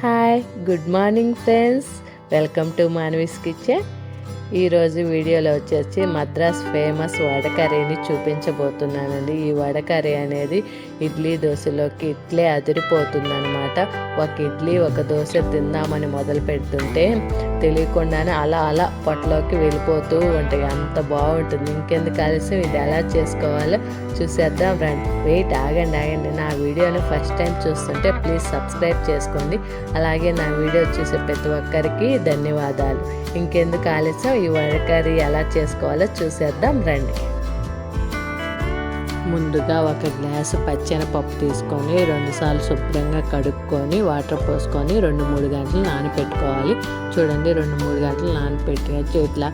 Hi, good morning, friends. Welcome to Manvi's Kitchen. ఈరోజు వీడియోలో వచ్చేసి మద్రాస్ ఫేమస్ వడకర్రీని చూపించబోతున్నానండి. ఈ వడకర్రీ అనేది ఇడ్లీ దోశలోకి ఇట్లే అదిరిపోతుందనమాట ఒక ఇడ్లీ ఒక దోశ తిందామని మొదలు పెడుతుంటే తెలియకుండానే అలా అలా పొట్టలోకి వెళ్ళిపోతూ ఉంటాయి. అంత బాగుంటుంది. ఇంకెందుకు ఆలస్యం? ఇది ఎలా చేసుకోవాలో చూసేద్దాం రండి. వెయిట్ ఆగండి ఆగండి. నా వీడియోని ఫస్ట్ టైం చూస్తుంటే ప్లీజ్ సబ్స్క్రైబ్ చేసుకోండి. అలాగే నా వీడియో చూసే ప్రతి ఒక్కరికి ధన్యవాదాలు. ఇంకెందుకు ఆలస్యం? ఈ వడకర్రీ ఎలా చేసుకోవాలో చూసేద్దాం రండి. ముందుగా ఒక గ్లాసు పచ్చెనపప్పు తీసుకొని రెండుసార్లు శుభ్రంగా కడుక్కొని వాటర్ పోసుకొని రెండు మూడు గంటలు నానబెట్టుకోవాలి చూడండి రెండు మూడు గంటలు నానబెట్టి ఇట్లా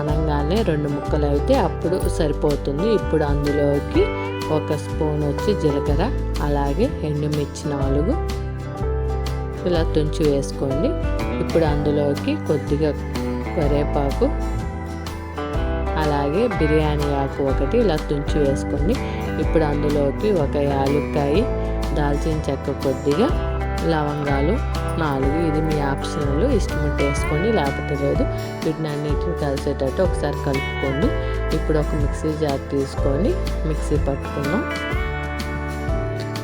అనగానే రెండు ముక్కలు అయితే అప్పుడు సరిపోతుంది. ఇప్పుడు అందులోకి ఒక స్పూన్ వచ్చి జీలకర్ర అలాగే ఎండుమిర్చి నాలుగు. ఇలా తుంచి వేసుకోండి. ఇప్పుడు అందులోకి కొద్దిగా కరివేపాకు అలాగే బిర్యానీ ఆకు ఒకటి ఇలా తుంచి వేసుకొని ఇప్పుడు అందులోకి ఒక యాలుక్కాయ దాల్చిన చెక్క కొద్దిగా లవంగాలు నాలుగు. ఇది మీ ఆప్షనల్. ఇష్టమంటే వేసుకోండి లేకపోతే లేదు. వీటిని అన్నిటిని కలిసేటట్టు ఒకసారి కలుపుకోండి. ఇప్పుడు ఒక మిక్సీ జార్ తీసుకొని మిక్సీ పట్టుకున్నాం.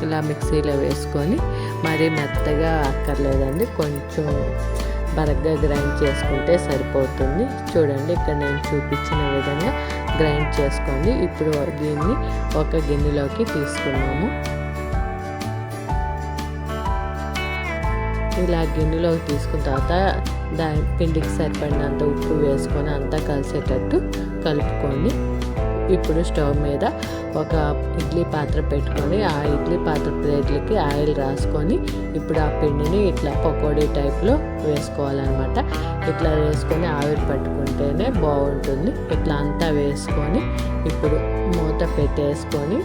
ఇలా మిక్సీలో వేసుకొని మరీ మెత్తగా అక్కర్లేదండి. కొంచెం బరగ్గా గ్రైండ్ చేసుకుంటే సరిపోతుంది. చూడండి ఇక్కడ నేను చూపించిన విధంగా గ్రైండ్ చేసుకోండి. ఇప్పుడు దీన్ని ఒక గిన్నెలోకి తీసుకున్నాము. ఇలా గిన్నెలోకి తీసుకున్న తర్వాత దాని పిండికి సరిపడినంత ఉప్పు వేసుకొని అంతా కలిసేటట్టు కలుపుకోండి. ఇప్పుడు స్టవ్ మీద ఒక ఇడ్లీ పాత్ర పెట్టుకొని ఆ ఇడ్లీ పాత్ర ప్లేట్లకి ఆయిల్ రాసుకొని ఇప్పుడు ఆ పిండిని ఇట్లా పకోడీ టైప్లో వేసుకోవాలన్నమాట. ఇట్లా వేసుకొని ఆవిరి పట్టుకుంటేనే బాగుంటుంది. ఇట్లా అంతా వేసుకొని ఇప్పుడు మూత పెట్టేసుకొని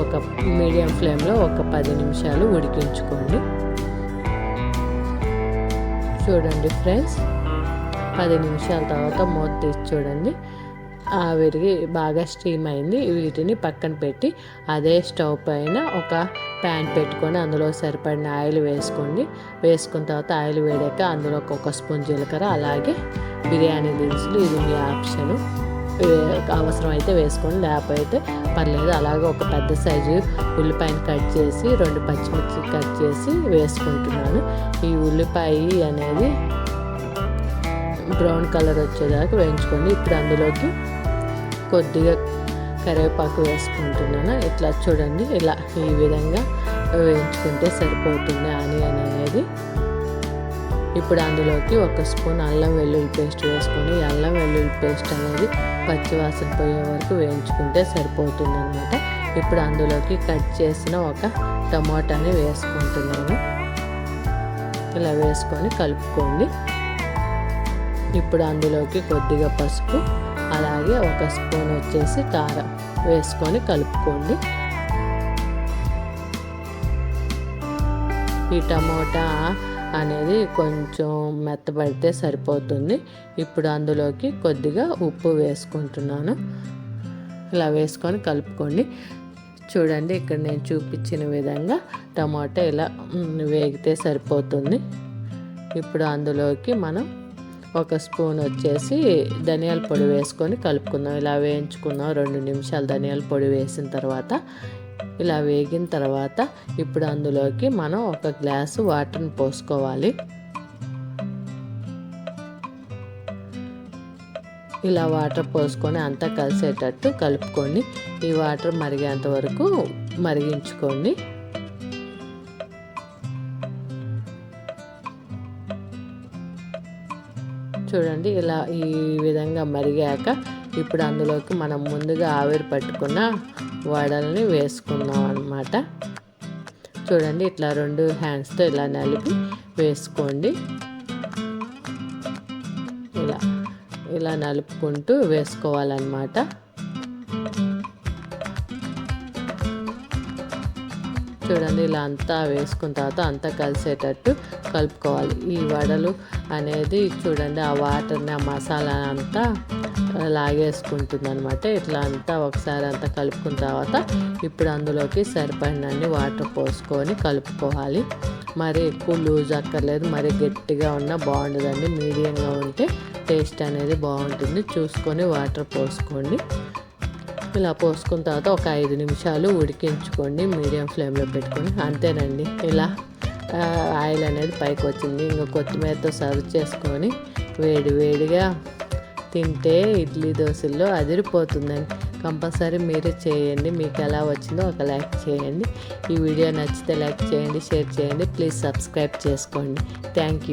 ఒక మీడియం ఫ్లేమ్లో ఒక పది నిమిషాలు ఉడికించుకోండి. చూడండి ఫ్రెండ్స్ పది నిమిషాల తర్వాత మూత తీసి చూడండి. విరిగి బాగా స్టీమ్ అయింది. వీటిని పక్కన పెట్టి అదే స్టవ్ పైన ఒక ప్యాన్ పెట్టుకొని అందులో సరిపడిన ఆయిల్ వేసుకోండి. వేసుకున్న తర్వాత ఆయిల్ వేడాక అందులో ఒక స్పూన్ జీలకర్ర అలాగే బిర్యానీ దినుసులు ఇది మీ ఆప్షను. అవసరం అయితే వేసుకోండి. లేకపోతే పర్లేదు. అలాగే ఒక పెద్ద సైజు ఉల్లిపాయను కట్ చేసి రెండు పచ్చిమిర్చి కట్ చేసి వేసుకుంటున్నాను. ఈ ఉల్లిపాయ అనేది బ్రౌన్ కలర్ వచ్చేదాకా వేయించుకోండి. ఇప్పుడు అందులోకి కొద్దిగా కరివేపాకు వేసుకుంటున్నాను. ఇట్లా చూడండి ఇలా ఈ విధంగా వేయించుకుంటే సరిపోతుంది ఆనియన్ అనేది. ఇప్పుడు అందులోకి ఒక స్పూన్ అల్లం వెల్లుల్లి పేస్ట్ వేసుకొని అల్లం వెల్లుల్లి పేస్ట్ అనేది పచ్చివాసన పోయే వరకు వేయించుకుంటే సరిపోతుంది అనమాట ఇప్పుడు అందులోకి కట్ చేసిన ఒక టమాటాని వేసుకుంటున్నాను. ఇలా వేసుకొని కలుపుకోండి. ఇప్పుడు అందులోకి కొద్దిగా పసుపు అలాగే ఒక స్పూన్ వచ్చేసి కారం వేసుకొని కలుపుకోండి. ఈ టమోటా అనేది కొంచెం మెత్తబడితే సరిపోతుంది. ఇప్పుడు అందులోకి కొద్దిగా ఉప్పు వేసుకుంటున్నాను. ఇలా వేసుకొని కలుపుకోండి. చూడండి ఇక్కడ నేను చూపించిన విధంగా టమాటా ఇలా వేగితే సరిపోతుంది. ఇప్పుడు అందులోకి మనం ఒక స్పూన్ వచ్చేసి ధనియాల పొడి వేసుకొని కలుపుకుందాం. ఇలా వేయించుకుందాం. రెండు నిమిషాలు ధనియాల పొడి వేసిన తర్వాత ఇలా వేగిన తర్వాత ఇప్పుడు అందులోకి మనం ఒక గ్లాసు వాటర్ని పోసుకోవాలి. ఇలా వాటర్ పోసుకొని అంతా కలిసేటట్టు కలుపుకొని ఈ వాటర్ మరిగేంత వరకు మరిగించుకోండి. చూడండి ఇలా ఈ విధంగా మరిగాక ఇప్పుడు అందులోకి మనం ముందుగా ఆవిరి పట్టుకున్న వడల్ని వేసుకుందాం అనమాట చూడండి ఇట్లా రెండు హ్యాండ్స్తో ఇలా నలిపి వేసుకోండి. ఇలా ఇలా నలుపుకుంటూ వేసుకోవాలన్నమాట. చూడండి ఇలా అంతా వేసుకున్న తర్వాత అంతా కలిసేటట్టు కలుపుకోవాలి. ఈ వడలు అనేది చూడండి ఆ వాటర్ని ఆ మసాలా అంతా లాగేసుకుంటుంది అనమాట ఇట్లా అంతా ఒకసారి అంతా కలుపుకున్న తర్వాత ఇప్పుడు అందులోకి సరిపడినన్ని వాటర్ పోసుకొని కలుపుకోవాలి. మరి ఎక్కువ లూజ్ అక్కర్లేదు మరి గట్టిగా ఉన్నా బాగుండదండి. మీడియంగా ఉంటే టేస్ట్ అనేది బాగుంటుంది. చూసుకొని వాటర్ పోసుకోండి. ఇలా పోసుకున్న తర్వాత ఒక ఐదు నిమిషాలు ఉడికించుకోండి మీడియం ఫ్లేమ్లో పెట్టుకొని. అంతేనండి. ఇలా ఆయిల్ అనేది పైకి వచ్చింది. ఇంకా కొత్తిమీరతో సర్వ్ చేసుకొని వేడి వేడిగా తింటే ఇడ్లీ దోశల్లో అదిరిపోతుందండి. కంపల్సరీ మీరు చేయండి. మీకు ఎలా వచ్చిందో ఒక లైక్ చేయండి. ఈ వీడియో నచ్చితే లైక్ చేయండి షేర్ చేయండి. ప్లీజ్ సబ్స్క్రైబ్ చేసుకోండి. Thank you.